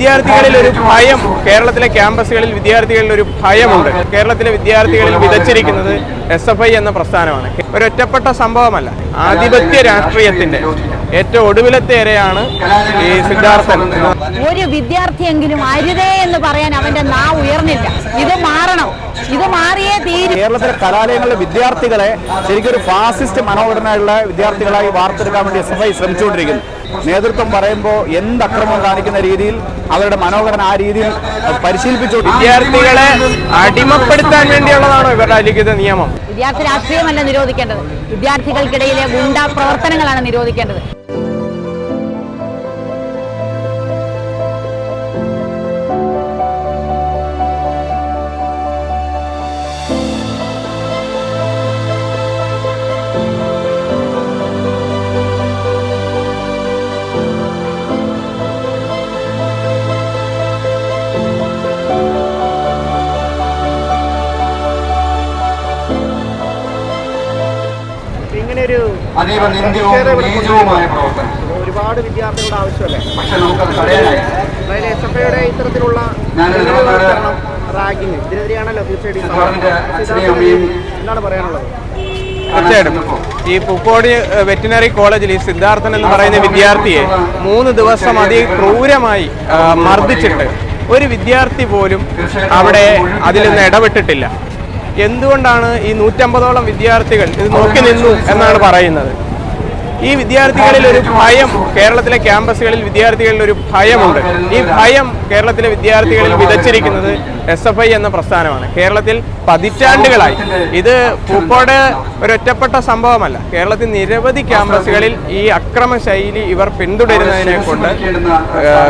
വിദ്യാർത്ഥികളിൽ ഒരു ഭയം കേരളത്തിലെ ക്യാമ്പസുകളിൽ വിദ്യാർത്ഥികളിൽ ഒരു ഭയമുണ്ട്. കേരളത്തിലെ വിദ്യാർത്ഥികളിൽ വിതച്ചിരിക്കുന്നത് എസ് എഫ് ഐ എന്ന പ്രസ്ഥാനമാണ്. ഒരൊറ്റപ്പെട്ട സംഭവമല്ല. ആധിപത്യ രാഷ്ട്രീയത്തിന്റെ ഏറ്റവും ഒടുവിലത്തെ ഇരയാണ് ഈ സിദ്ധാർത്ഥൻ. ഒരു വിദ്യാർത്ഥിയെങ്കിലും അരുതേ എന്ന് പറയാൻ അവന്റെ നാ ഉയർന്നില്ല. ഇത് മാറണം. ഇത് മാറിയേ തീരും കേരളത്തിലെ കലാലയങ്ങളിലെ വിദ്യാർത്ഥികളെ ശരിക്കും ഒരു ഫാസിസ്റ്റ് മനോഘടനയുള്ള വിദ്യാർത്ഥികളായി വാർത്തെടുക്കാൻ വേണ്ടി എസ് എഫ് ഐ ശ്രമിച്ചുകൊണ്ടിരിക്കുന്നു. നേതൃത്വം പറയുമ്പോൾ എന്ത് അക്രമം കാണിക്കുന്ന രീതിയിൽ അവരുടെ മനോഹരൻ ആ രീതിയിൽ പരിശീലിപ്പിച്ചു വിദ്യാർത്ഥികളെ അടിമപ്പെടുത്താൻ വേണ്ടിയുള്ളതാണോ ഇവരുടെ അലിഖിത നിയമം? വിദ്യാർത്ഥി രാഷ്ട്രീയമല്ല നിരോധിക്കേണ്ടത്. വിദ്യാർത്ഥികൾക്കിടയിലെ ഗുണ്ടാ പ്രവർത്തനങ്ങളാണ് നിരോധിക്കേണ്ടത്. അതീവ നിന്ദ്യവും നീചവുമായ പ്രവർത്തനം. ഒരുപാട് വിദ്യാർത്ഥികളുടെ ആവശ്യമല്ലേ? പക്ഷെ നമുക്കത് തടയാനായി അതായത് എസ് എഫ് ഐയുടെ ഇത്തരത്തിലുള്ള റാഗിങ് ഇതിനെതിരെയാണല്ലോ തീർച്ചയായിട്ടും ഈ പൂക്കോടി സമരം. അച്ഛനെയും എന്താണ് പറയാനുള്ളത്? തീർച്ചയായിട്ടും. ഈ പുക്കോട് വെറ്റിനറി കോളേജിൽ ഈ സിദ്ധാർത്ഥൻ എന്ന് പറയുന്ന വിദ്യാർത്ഥിയെ മൂന്ന് ദിവസം അതിക്രൂരമായി ക്രൂരമായി മർദ്ദിച്ചിട്ട് ഒരു വിദ്യാർത്ഥി പോലും അവിടെ അതിൽ നിന്ന് ഇടപെട്ടിട്ടില്ല. എന്തുകൊണ്ടാണ് ഈ നൂറ്റമ്പതോളം വിദ്യാർത്ഥികൾ ഇത് നോക്കി നിന്നു എന്നാണ് പറയുന്നത്? ഈ വിദ്യാർത്ഥികളിൽ ഒരു ഭയം കേരളത്തിലെ ക്യാമ്പസുകളിൽ വിദ്യാർത്ഥികളിൽ ഒരു ഭയമുണ്ട്. ഈ ഭയം കേരളത്തിലെ വിദ്യാർത്ഥികളിൽ വിതച്ചിരിക്കുന്നത് എസ് എഫ് ഐ എന്ന പ്രസ്ഥാനമാണ്. കേരളത്തിൽ പതിറ്റാണ്ടുകളായി. ഇത് പൂക്കോട് ഒരൊറ്റപ്പെട്ട സംഭവമല്ല. കേരളത്തിൽ നിരവധി ക്യാമ്പസുകളിൽ ഈ അക്രമ ശൈലി ഇവർ പിന്തുടരുന്നതിനെ കൊണ്ട്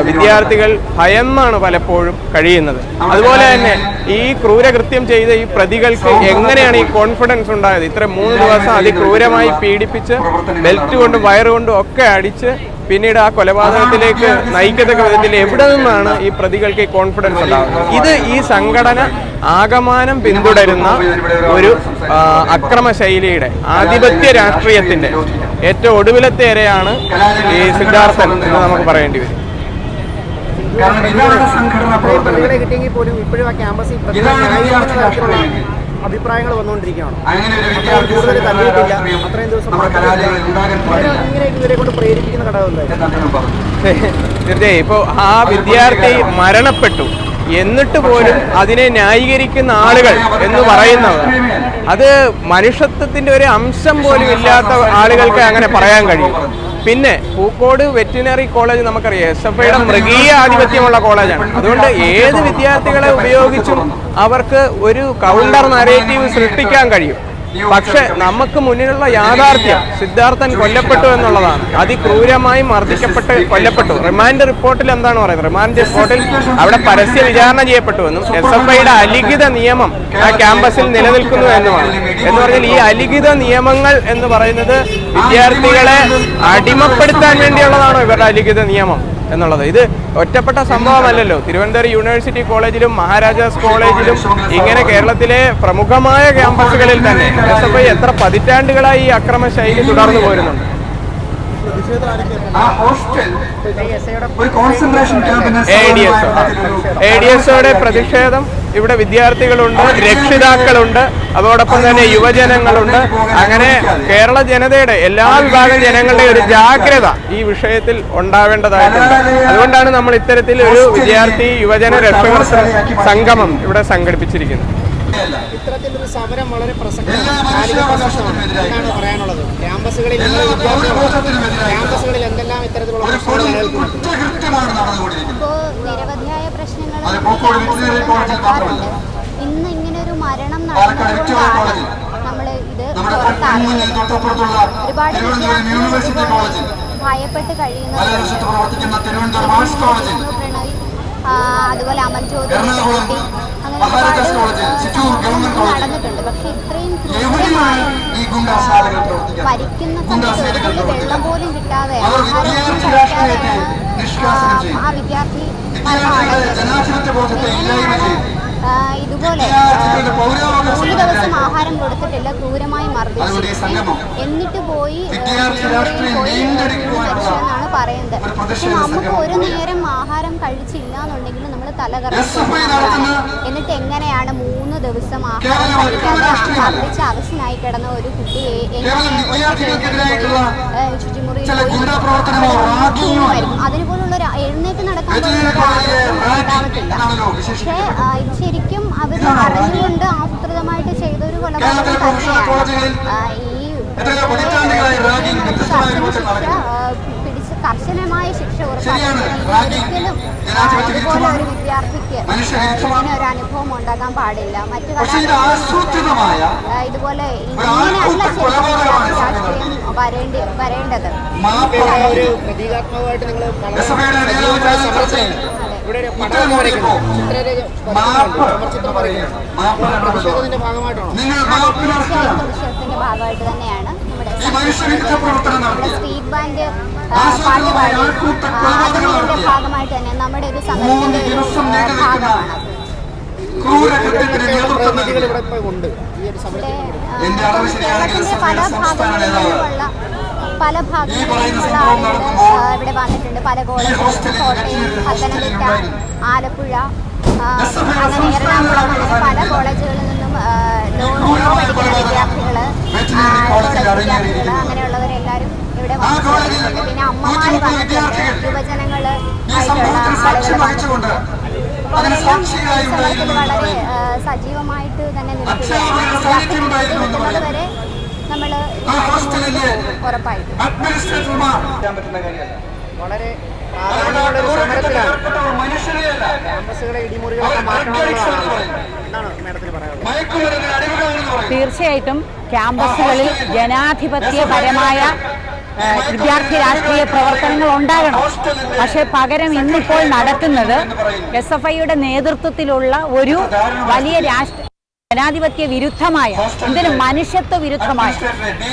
വിദ്യാർത്ഥികൾ ഭയന്നാണ് പലപ്പോഴും കഴിയുന്നത്. അതുപോലെ തന്നെ ഈ ക്രൂരകൃത്യം ചെയ്ത ഈ പ്രതികൾക്ക് എങ്ങനെയാണ് ഈ കോൺഫിഡൻസ് ഉണ്ടായത്? ഇത്ര മൂന്ന് ദിവസം അതിക്രൂരമായി പീഡിപ്പിച്ച് ബെൽറ്റ് കൊണ്ടും വയറുകൊണ്ടും ഒക്കെ അടിച്ച് പിന്നീട് ആ കൊലപാതകത്തിലേക്ക് നയിക്കത്തക്ക വിധത്തിൽ എവിടെ നിന്നാണ് ഈ പ്രതികൾക്ക് ഈ കോൺഫിഡൻസ് ഉണ്ടാകുന്നത്? ഇത് ഈ സംഘടന ആകമാനം പിന്തുടരുന്ന ഒരു അക്രമശൈലിയുടെ അക്രമ ശൈലിയുടെ ആധിപത്യ രാഷ്ട്രീയത്തിന്റെ ഏറ്റവും ഒടുവിലത്തെ ഇരയാണ് ഈ സിദ്ധാർത്ഥൻ എന്ന് നമുക്ക് പറയേണ്ടി വരും. സംഘടന പ്രതികളെ പ്രവർത്തനം. കിട്ടിയെങ്കിൽ പോലും ഇപ്പോഴും ആ ക്യാമ്പസിൽ അഭിപ്രായങ്ങൾ വന്നുകൊണ്ടിരിക്കുകയാണ്. അങ്ങനെ ഒരു വിദ്യാർത്ഥി കൂടുതൽ അത്രയും ദിവസം ഇങ്ങനെ ഇവരെ കൊണ്ട് പ്രേരിപ്പിക്കുന്ന ഘടകം തീർച്ചയായും. ഇപ്പോൾ ആ വിദ്യാർത്ഥി മരണപ്പെട്ടു. എന്നിട്ട് പോലും അതിനെ ന്യായീകരിക്കുന്ന ആളുകൾ എന്ന് പറയുന്നത് അത് മനുഷ്യത്വത്തിന്റെ ഒരു അംശം പോലും ഇല്ലാത്ത ആളുകൾക്ക് അങ്ങനെ പറയാൻ കഴിയും. പിന്നെ പൂക്കോട് വെറ്റിനറി കോളേജ് നമുക്കറിയാം. എസ് എഫ് ഐയുടെ മൃഗീയ ആധിപത്യമുള്ള കോളേജാണ്. അതുകൊണ്ട് ഏത് വിദ്യാർത്ഥികളെ ഉപയോഗിച്ചും അവർക്ക് ഒരു കൗണ്ടർ നരേറ്റീവ് സൃഷ്ടിക്കാൻ കഴിയും. പക്ഷെ നമുക്ക് മുന്നിലുള്ള യാഥാർത്ഥ്യം സിദ്ധാർത്ഥൻ കൊല്ലപ്പെട്ടു എന്നുള്ളതാണ്. അതിക്രൂരമായി മർദ്ദിക്കപ്പെട്ട് കൊല്ലപ്പെട്ടു. റിമാൻഡ് റിപ്പോർട്ടിൽ എന്താണ് പറയുന്നത്? റിമാൻഡ് റിപ്പോർട്ടിൽ അവിടെ പരസ്യ വിചാരണ ചെയ്യപ്പെട്ടുവെന്നും എസ് എഫ് ഐയുടെ അലിഖിത നിയമം ആ ക്യാമ്പസിൽ നിലനിൽക്കുന്നു എന്നുമാണ്. എന്ന് പറഞ്ഞാൽ ഈ അലിഖിത നിയമങ്ങൾ എന്ന് പറയുന്നത് വിദ്യാർത്ഥികളെ അടിമപ്പെടുത്താൻ വേണ്ടിയുള്ളതാണോ ഇവരുടെ അലിഖിത നിയമം? എന്നുള്ളത്. ഇത് ഒറ്റപ്പെട്ട സംഭവമല്ലല്ലോ. തിരുവനന്തപുരം യൂണിവേഴ്സിറ്റി കോളേജിലും മഹാരാജാസ് കോളേജിലും ഇങ്ങനെ കേരളത്തിലെ പ്രമുഖമായ ക്യാമ്പസുകളിൽ തന്നെ. എസ് എഫ് ഐ എത്ര പതിറ്റാണ്ടുകളായി ഈ അക്രമ ശൈലി തുടർന്നു പോരുന്നുണ്ട്. എ ഡി എസ് പ്രതിഷേധം ഇവിടെ വിദ്യാർത്ഥികളുണ്ട് രക്ഷിതാക്കളുണ്ട് അതോടൊപ്പം തന്നെ യുവജനങ്ങളുണ്ട്. അങ്ങനെ കേരള ജനതയുടെ എല്ലാ വിഭാഗം ജനങ്ങളുടെയും ഒരു ജാഗ്രത ഈ വിഷയത്തിൽ ഉണ്ടാവേണ്ടതായിട്ടുണ്ട്. അതുകൊണ്ടാണ് നമ്മൾ ഇത്തരത്തിൽ ഒരു വിദ്യാർത്ഥി യുവജന രക്ഷകർത്ത സംഗമം ഇവിടെ സംഘടിപ്പിച്ചിരിക്കുന്നത്. ഇത്തരത്തിലൊരു സമരം വളരെ പ്രസക്തമാണ്. പറയാനുള്ളത്. ക്യാമ്പസുകളിൽ ക്യാമ്പസുകളിൽ എന്തെല്ലാം ഇത്തരത്തിലുള്ള പ്രശ്നങ്ങൾ നിലനിൽക്കുന്നുണ്ട്? പ്രശ്നങ്ങൾ. ഇന്ന് ഇങ്ങനെ ഒരു മരണം നടന്നതുകൊണ്ടാണ്. നമ്മൾ ഇത് തൊട്ടപ്പുറത്തുള്ള ഒരുപാട് വിദ്യാർത്ഥികൾ ഭയപ്പെട്ട് കഴിയുന്നത് അതുപോലെ അമൽ ജ്യോതി അങ്ങനെ. നടന്നിട്ടുണ്ട്. പക്ഷെ ഇത്രയും പ്രവർത്തിക്കുന്നത് മരിക്കുന്ന സമയത്ത് വെള്ളം പോലും കിട്ടാതെ ആ വിദ്യാർത്ഥി ഇതുപോലെ മൂന്ന് ദിവസം ആഹാരം കൊടുത്തിട്ടില്ല ക്രൂരമായി മർദ്ദിച്ചു. എന്നിട്ട് പോയി എന്നാണ് പറയുന്നത്. പക്ഷെ നമുക്ക് ഒരു നേരം ആഹാരം കഴിച്ചില്ല എന്നുണ്ടെങ്കിൽ നമ്മൾ തല തലകറങ്ങും എന്നിട്ട് എങ്ങനെയാണ് മൂന്ന് ദിവസം ആഹാരം മർദ്ദിച്ച അവസനായി കിടന്ന ഒരു കുട്ടിയെ എങ്ങനെ വിദ്യാർത്ഥികൾക്കെതിരായിട്ടുള്ള ശുചിമുറിയിൽ ഒരു എഴുന്നേറ്റ് നടക്കാൻ ഉണ്ടാവത്തില്ല. പക്ഷേ ഇത് ശരിക്കും അവർ അറിഞ്ഞുകൊണ്ട് ആസൂത്രിതമായിട്ട് ചെയ്ത ഒരു കൊലപാതകം തന്നെയാണ്. ഈ കർശനമായ ശിക്ഷ ഇതുപോലെ ഒരു വിദ്യാർത്ഥിക്ക് ഇങ്ങനെ ഒരു അനുഭവം ഉണ്ടാകാൻ പാടില്ല. മറ്റു പക്ഷേ ഇത് ആസൂത്രിതമായ ഇതുപോലെ ഇങ്ങനെയല്ല ശരിക്കും വരേണ്ടി വരേണ്ടത്. പ്രതീകാത്മകമായിട്ട് നിങ്ങൾ. ഇവിടെ വരയ്ക്കുന്നു വരയ്ക്കുന്നു പ്രതിഷേധത്തിന്റെ ഭാഗമായിട്ടാണോ പ്രതിഷേധത്തിന്റെ ഭാഗമായിട്ട് തന്നെയാണ് നമ്മുടെ സ്റ്റേറ്റ് ബാങ്ക് അതിന്റെ ഭാഗമായിട്ട് തന്നെ നമ്മുടെ ഒരു സമരത്തിന്റെ ഒരു ഭാഗമാണ്. കേരളത്തിന്റെ പല ഭാഗങ്ങളിലുള്ള ആളുകൾ ഇവിടെ വന്നിട്ടുണ്ട്. പല കോളേജുകളും കോട്ടയം പത്തനംതിട്ട ആലപ്പുഴ അങ്ങനെ എറണാകുളം അങ്ങനെ പല കോളേജുകളിൽ നിന്നും ലോ പഠിക്കുന്ന കോളേജിൽ കോളേജ് അങ്ങനെയുള്ളവരെല്ലാവരും ഇവിടെ പിന്നെ അമ്മമാര് യുവജനങ്ങൾ ആയിട്ടുള്ള ആളുകൾ അവരെല്ലാം വളരെ സജീവമായിട്ട് തന്നെ വരെ നമ്മൾ ഉറപ്പായിട്ടും. വളരെ തീർച്ചയായിട്ടും ക്യാമ്പസുകളിൽ ജനാധിപത്യപരമായ വിദ്യാർത്ഥി രാഷ്ട്രീയ പ്രവർത്തനങ്ങൾ ഉണ്ടാകണം. പക്ഷേ പകരം ഇന്നിപ്പോൾ നടക്കുന്നത് എസ് എഫ് ഐയുടെ നേതൃത്വത്തിലുള്ള ഒരു വലിയ രാഷ്ട്ര ജനാധിപത്യ വിരുദ്ധമായ എന്തിനും മനുഷ്യത്വ വിരുദ്ധമായ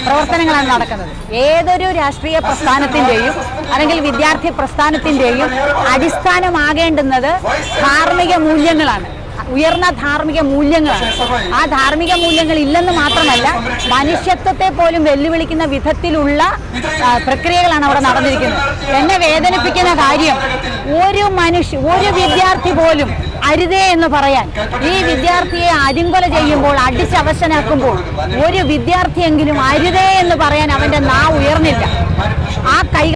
പ്രവർത്തനങ്ങളാണ് നടക്കുന്നത്. ഏതൊരു രാഷ്ട്രീയ പ്രസ്ഥാനത്തിന്റെയും അല്ലെങ്കിൽ വിദ്യാർത്ഥി പ്രസ്ഥാനത്തിന്റെയും അടിസ്ഥാനമാകേണ്ടുന്നത് ധാർമ്മിക മൂല്യങ്ങളാണ്. ഉയർന്ന ധാർമ്മിക മൂല്യങ്ങളാണ്. ആ ധാർമ്മിക മൂല്യങ്ങൾ ഇല്ലെന്ന് മാത്രമല്ല മനുഷ്യത്വത്തെ പോലും വെല്ലുവിളിക്കുന്ന വിധത്തിലുള്ള പ്രക്രിയകളാണ് അവിടെ നടന്നിരിക്കുന്നത്. എന്നെ വേദനിപ്പിക്കുന്ന കാര്യം ഒരു മനുഷ്യ ഒരു വിദ്യാർത്ഥി പോലും അരുതേ എന്ന് പറയാൻ ഈ വിദ്യാർത്ഥിയെ അരിങ്കൊല ചെയ്യുമ്പോൾ അടിച്ചവശനാക്കുമ്പോൾ ഒരു വിദ്യാർത്ഥിയെങ്കിലും അരുതേ എന്ന് പറയാൻ അവന്റെ നാ ഉയർന്നില്ല. ആ കൈ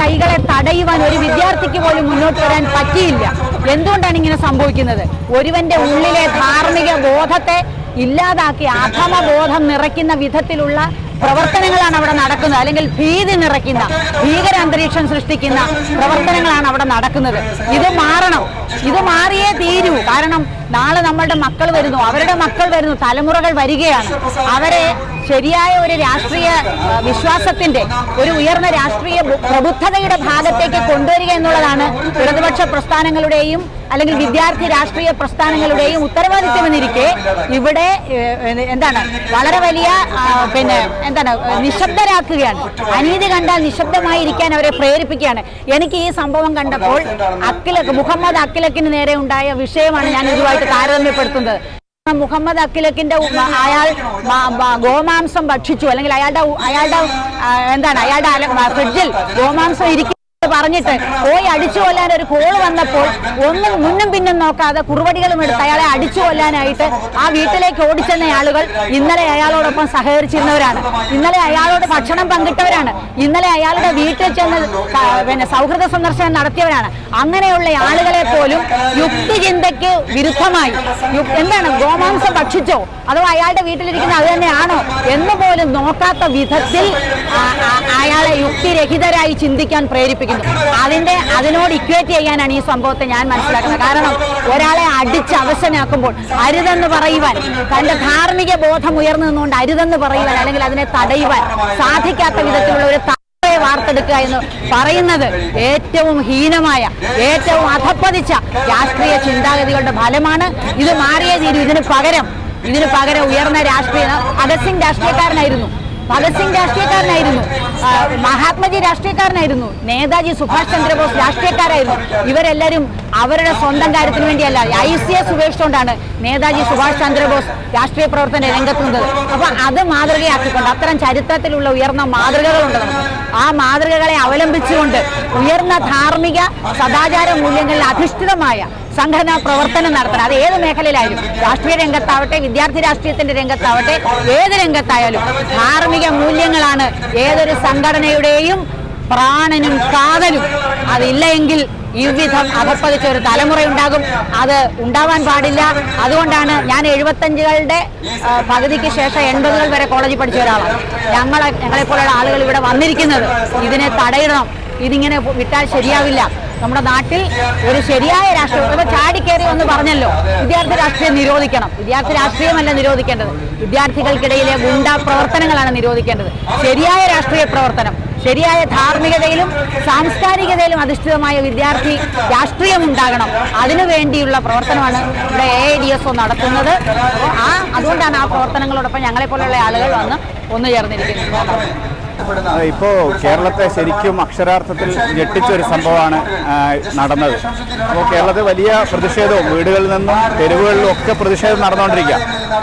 കൈകളെ തടയുവാൻ ഒരു വിദ്യാർത്ഥിക്ക് പോലും മുന്നോട്ട് വരാൻ പറ്റിയില്ല. എന്തുകൊണ്ടാണ് ഇങ്ങനെ സംഭവിക്കുന്നത്? ഒരുവന്റെ ഉള്ളിലെ ധാർമ്മിക ബോധത്തെ ഇല്ലാതാക്കി അധമബോധം നിറയ്ക്കുന്ന വിധത്തിലുള്ള പ്രവർത്തനങ്ങളാണ് അവിടെ നടക്കുന്നത്. അല്ലെങ്കിൽ ഭീതി നിറയ്ക്കുന്ന ഭീകര അന്തരീക്ഷം സൃഷ്ടിക്കുന്ന പ്രവർത്തനങ്ങളാണ് അവിടെ നടക്കുന്നത്. ഇത് മാറണം. ഇത് മാറിയേ തീരൂ. കാരണം നാളെ നമ്മളുടെ മക്കൾ വരുന്നു. അവരുടെ മക്കൾ വരുന്നു. തലമുറകൾ വരികയാണ്. അവരെ ശരിയായ ഒരു രാഷ്ട്രീയ വിശ്വാസത്തിന്റെ ഒരു ഉയർന്ന രാഷ്ട്രീയ പ്രബുദ്ധതയുടെ ഭാഗത്തേക്ക് കൊണ്ടുവരിക എന്നുള്ളതാണ് ഇടതുപക്ഷ പ്രസ്ഥാനങ്ങളുടെയും അല്ലെങ്കിൽ വിദ്യാർത്ഥി രാഷ്ട്രീയ പ്രസ്ഥാനങ്ങളുടെയും ഉത്തരവാദിത്വമെന്നിരിക്കെ ഇവിടെ എന്താണ് വളരെ വലിയ പിന്നെ എന്താണ് നിശബ്ദരാക്കുകയാണ്. അനീതി കണ്ടാൽ നിശബ്ദമായിരിക്കാൻ അവരെ പ്രേരിപ്പിക്കുകയാണ്. എനിക്ക് ഈ സംഭവം കണ്ടപ്പോൾ അക്കിലക്ക് മുഹമ്മദ് അക്കിലക്കിന് നേരെ ഉണ്ടായ വിഷയമാണ് ഞാൻ ഇതുമായിട്ട് താരതമ്യപ്പെടുത്തുന്നത്. മുഹമ്മദ് അക്കിലക്കിന്റെ അയാൾ ഗോമാംസം ഭക്ഷിച്ചു. അല്ലെങ്കിൽ അയാളുടെ അയാളുടെ എന്താണ് അയാളുടെ ഫ്രിഡ്ജിൽ ഗോമാംസം ഇരിക്കും പറഞ്ഞിട്ട് പോയി അടിച്ചു കൊല്ലാൻ ഒരു കോൾ വന്നപ്പോൾ ഒന്നും മുന്നും പിന്നും നോക്കാതെ കുറുവടികളും എടുത്ത് അയാളെ അടിച്ചു കൊല്ലാനായിട്ട് ആ വീട്ടിലേക്ക് ഓടിച്ചെന്ന ആളുകൾ ഇന്നലെ അയാളോടൊപ്പം സഹകരിച്ചിരുന്നവരാണ്. ഇന്നലെ അയാളോട് ഭക്ഷണം പങ്കിട്ടവരാണ്. ഇന്നലെ അയാളുടെ വീട്ടിൽ ചെന്ന് പിന്നെ സൗഹൃദ സന്ദർശനം നടത്തിയവരാണ്. അങ്ങനെയുള്ള ആളുകളെ പോലും യുക്തിചിന്തയ്ക്ക് വിരുദ്ധമായി. എന്താണ്? ഗോമാംസം ഭക്ഷിച്ചോ? അഥവാ അയാളുടെ വീട്ടിലിരിക്കുന്ന അത് തന്നെയാണോ? എന്ന് പോലും നോക്കാത്ത വിധത്തിൽ അയാളെ യുക്തിരഹിതരായി ചിന്തിക്കാൻ പ്രേരിപ്പിക്കുന്നു അതിന്റെ അതിനോട് ഇക്വേറ്റ് ചെയ്യാനാണ് ഈ സംഭവത്തെ ഞാൻ മനസ്സിലാക്കുന്നത്. കാരണം ഒരാളെ അടിച്ച് അവശനാക്കുമ്പോൾ അരുതെന്ന് പറയുവാൻ തന്റെ ധാർമ്മിക ബോധം ഉയർന്നു നിന്നുകൊണ്ട് അരുതെന്ന് പറയുവാൻ അല്ലെങ്കിൽ അതിനെ തടയുവാൻ സാധിക്കാത്ത വിധത്തിലുള്ള ഒരു വാർത്തെടുക്കുക എന്ന് പറയുന്നത് ഏറ്റവും ഹീനമായ ഏറ്റവും അധപ്പതിച്ച രാഷ്ട്രീയ ചിന്താഗതികളുടെ ഫലമാണ്. ഇത് മാറിയ രീതി. ഇതിന് പകരം ഇതിന് പകരം ഉയർന്ന രാഷ്ട്രീയ ഭഗത് സിംഗ് രാഷ്ട്രീയക്കാരനായിരുന്നു. ഭഗത് സിംഗ് രാഷ്ട്രീയക്കാരനായിരുന്നു മഹാത്മജി രാഷ്ട്രീയക്കാരനായിരുന്നു. നേതാജി സുഭാഷ് ചന്ദ്രബോസ് രാഷ്ട്രീയക്കാരായിരുന്നു. ഇവരെല്ലാവരും അവരുടെ സ്വന്തം കാര്യത്തിന് വേണ്ടിയല്ല ഐ സി എസ് ഉപേക്ഷിച്ചുകൊണ്ടാണ് നേതാജി സുഭാഷ് ചന്ദ്രബോസ് രാഷ്ട്രീയ പ്രവർത്തന രംഗത്തുന്നത്. അപ്പൊ അത് മാതൃകയാക്കിക്കൊണ്ട് അത്തരം ചരിത്രത്തിലുള്ള ഉയർന്ന മാതൃകകളുണ്ട് ആ മാതൃകകളെ അവലംബിച്ചുകൊണ്ട് ഉയർന്ന ധാർമ്മിക സദാചാര മൂല്യങ്ങളിൽ അധിഷ്ഠിതമായ സംഘടനാ പ്രവർത്തനം നടത്തണം. അത് ഏത് മേഖലയിലായാലും രാഷ്ട്രീയ രംഗത്താവട്ടെ വിദ്യാർത്ഥി രാഷ്ട്രീയത്തിന്റെ രംഗത്താവട്ടെ ഏത് രംഗത്തായാലും ധാർമ്മിക മൂല്യങ്ങളാണ് ഏതൊരു സംഘടനയുടെയും പ്രാണനും കാതലും. അതില്ല എങ്കിൽ ഇവിധം അധപ്പതിച്ച ഒരു തലമുറയുണ്ടാകും അത് ഉണ്ടാവാൻ പാടില്ല. അതുകൊണ്ടാണ് ഞാൻ എഴുപത്തഞ്ചുകളുടെ പകുതിക്ക് ശേഷം എൺപതുകൾ വരെ കോളേജിൽ പഠിച്ച ഒരാളാണ്. ഞങ്ങളെ ഞങ്ങളെപ്പോലുള്ള ആളുകൾ ഇവിടെ വന്നിരിക്കുന്നത്. ഇതിനെ തടയിടണം ഇതിങ്ങനെ വിട്ടാൽ ശരിയാവില്ല. നമ്മുടെ നാട്ടിൽ ഒരു ശരിയായ രാഷ്ട്രീയം ഇപ്പൊ ചാടിക്കേറി ഒന്ന് പറഞ്ഞല്ലോ വിദ്യാർത്ഥി രാഷ്ട്രീയം നിരോധിക്കണം. വിദ്യാർത്ഥി രാഷ്ട്രീയമല്ല നിരോധിക്കേണ്ടത്. വിദ്യാർത്ഥികൾക്കിടയിലെ ഗുണ്ടാ പ്രവർത്തനങ്ങളാണ് നിരോധിക്കേണ്ടത്. ശരിയായ രാഷ്ട്രീയ പ്രവർത്തനം ശരിയായ ധാർമ്മികതയിലും സാംസ്കാരികതയിലും അധിഷ്ഠിതമായ വിദ്യാർത്ഥി രാഷ്ട്രീയം ഉണ്ടാകണം. അതിനു വേണ്ടിയുള്ള പ്രവർത്തനമാണ് ഇവിടെ A I D S O നടത്തുന്നത്. അപ്പോൾ ആ അതുകൊണ്ടാണ് ആ പ്രവർത്തനങ്ങളോടൊപ്പം ഞങ്ങളെപ്പോലുള്ള ആളുകൾ വന്ന് ഒന്നു ചേർന്നിരിക്കുന്നത്. ഇപ്പോ കേരളത്തെ ശരിക്കും അക്ഷരാർത്ഥത്തിൽ ഞെട്ടിച്ച ഒരു സംഭവമാണ് നടന്നത്. അപ്പോൾ കേരളത്തിൽ വലിയ പ്രതിഷേധവും വീടുകളിൽ നിന്നും തെരുവുകളിലും ഒക്കെ പ്രതിഷേധം നടന്നുകൊണ്ടിരിക്കുക.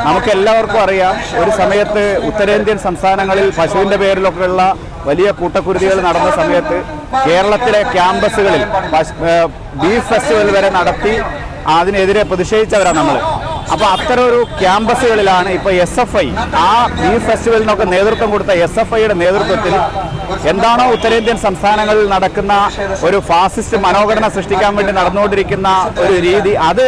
നമുക്ക് എല്ലാവർക്കും അറിയാം ഒരു സമയത്ത് ഉത്തരേന്ത്യൻ സംസ്ഥാനങ്ങളിൽ പശുവിന്റെ പേരിലൊക്കെയുള്ള വലിയ കൂട്ടക്കുരുതികൾ നടന്ന സമയത്ത് കേരളത്തിലെ ക്യാമ്പസുകളിൽ ബീഫ് ഫെസ്റ്റിവൽ വരെ നടത്തി അതിനെതിരെ പ്രതിഷേധിച്ചവരാണ് നമ്മൾ അപ്പൊ അത്തരം ഒരു ക്യാമ്പസുകളിലാണ് ഇപ്പൊ എസ് എഫ് ഐ ആ ഈ ഫെസ്റ്റിവലിനൊക്കെ നേതൃത്വം കൊടുത്ത എസ് എഫ് ഐയുടെ നേതൃത്വത്തിൽ എന്താണോ ഉത്തരേന്ത്യൻ സംസ്ഥാനങ്ങളിൽ നടക്കുന്ന ഒരു ഫാസിസ്റ്റ് മനോഘടന സൃഷ്ടിക്കാൻ വേണ്ടി നടന്നുകൊണ്ടിരിക്കുന്ന ഒരു രീതി അത്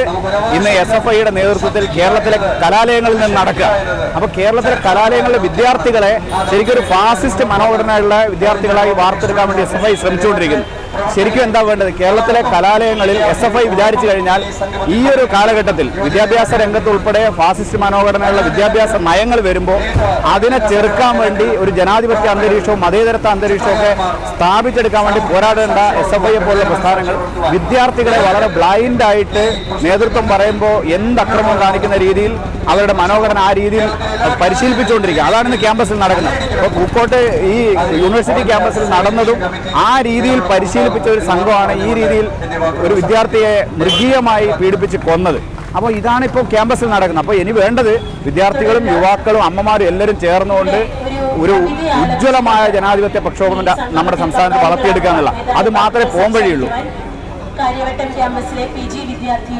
ഇന്ന് എസ് എഫ് ഐയുടെ നേതൃത്വത്തിൽ കേരളത്തിലെ കലാലയങ്ങളിൽ നിന്ന് നടക്കുക. അപ്പൊ കേരളത്തിലെ കലാലയങ്ങളിലെ വിദ്യാർത്ഥികളെ ശരിക്കും ഒരു ഫാസിസ്റ്റ് മനോഘടനയുള്ള വിദ്യാർത്ഥികളായി വാർത്തെടുക്കാൻ വേണ്ടി എസ് എഫ് ഐ ശ്രമിച്ചുകൊണ്ടിരിക്കുന്നു. ശരിക്കും എന്താ വേണ്ടത്? കേരളത്തിലെ കലാലയങ്ങളിൽ എസ് എഫ് ഐ വിചാരിച്ചു കഴിഞ്ഞാൽ ഈ ഒരു കാലഘട്ടത്തിൽ വിദ്യാഭ്യാസ രംഗത്ത് ഉൾപ്പെടെ ഫാസിസ്റ്റ് മനോഘടനയുള്ള വിദ്യാഭ്യാസ നയങ്ങൾ വരുമ്പോൾ അതിനെ ചെറുക്കാൻ വേണ്ടി ഒരു ജനാധിപത്യ അന്തരീക്ഷവും മതേതരത്വ അന്തരീക്ഷവും ഒക്കെ സ്ഥാപിച്ചെടുക്കാൻ വേണ്ടി പോരാടേണ്ട എസ് എഫ് ഐയെ പോലുള്ള പ്രസ്ഥാനങ്ങൾ വിദ്യാർത്ഥികളെ വളരെ ബ്ലൈൻഡായിട്ട് നേതൃത്വം പറയുമ്പോൾ എന്ത് അക്രമം കാണിക്കുന്ന രീതിയിൽ അവരുടെ മനോഘടന ആ രീതിയിൽ പരിശീലിപ്പിച്ചുകൊണ്ടിരിക്കുക. അതാണ് ഇന്ന് ക്യാമ്പസിൽ നടക്കുന്നത്. അപ്പോൾ പൂക്കോട്ട് ഈ യൂണിവേഴ്സിറ്റി ക്യാമ്പസിൽ നടന്നതും ആ രീതിയിൽ പരിശീലിപ്പിച്ച ഒരു സംഘമാണ് ഈ രീതിയിൽ ഒരു വിദ്യാർത്ഥിയെ മൃഗീയമായി പീഡിപ്പിച്ച് കൊന്നത്. അപ്പോൾ ഇതാണ് ഇപ്പോൾ ക്യാമ്പസിൽ നടക്കുന്നത്. അപ്പോൾ ഇനി വേണ്ടത് വിദ്യാർത്ഥികളും യുവാക്കളും അമ്മമാരും എല്ലാവരും ചേർന്നുകൊണ്ട് ഒരു ഉജ്ജ്വലമായ ജനാധിപത്യ പ്രക്ഷോഭം നമ്മുടെ സംസ്ഥാനത്ത് വളർത്തിയെടുക്കുക എന്നുള്ള അത് മാത്രമേ പോകാൻ വഴിയുള്ളൂ കാര്യവട്ടം ക്യാമ്പസിലെ പി ജി വിദ്യാർത്ഥി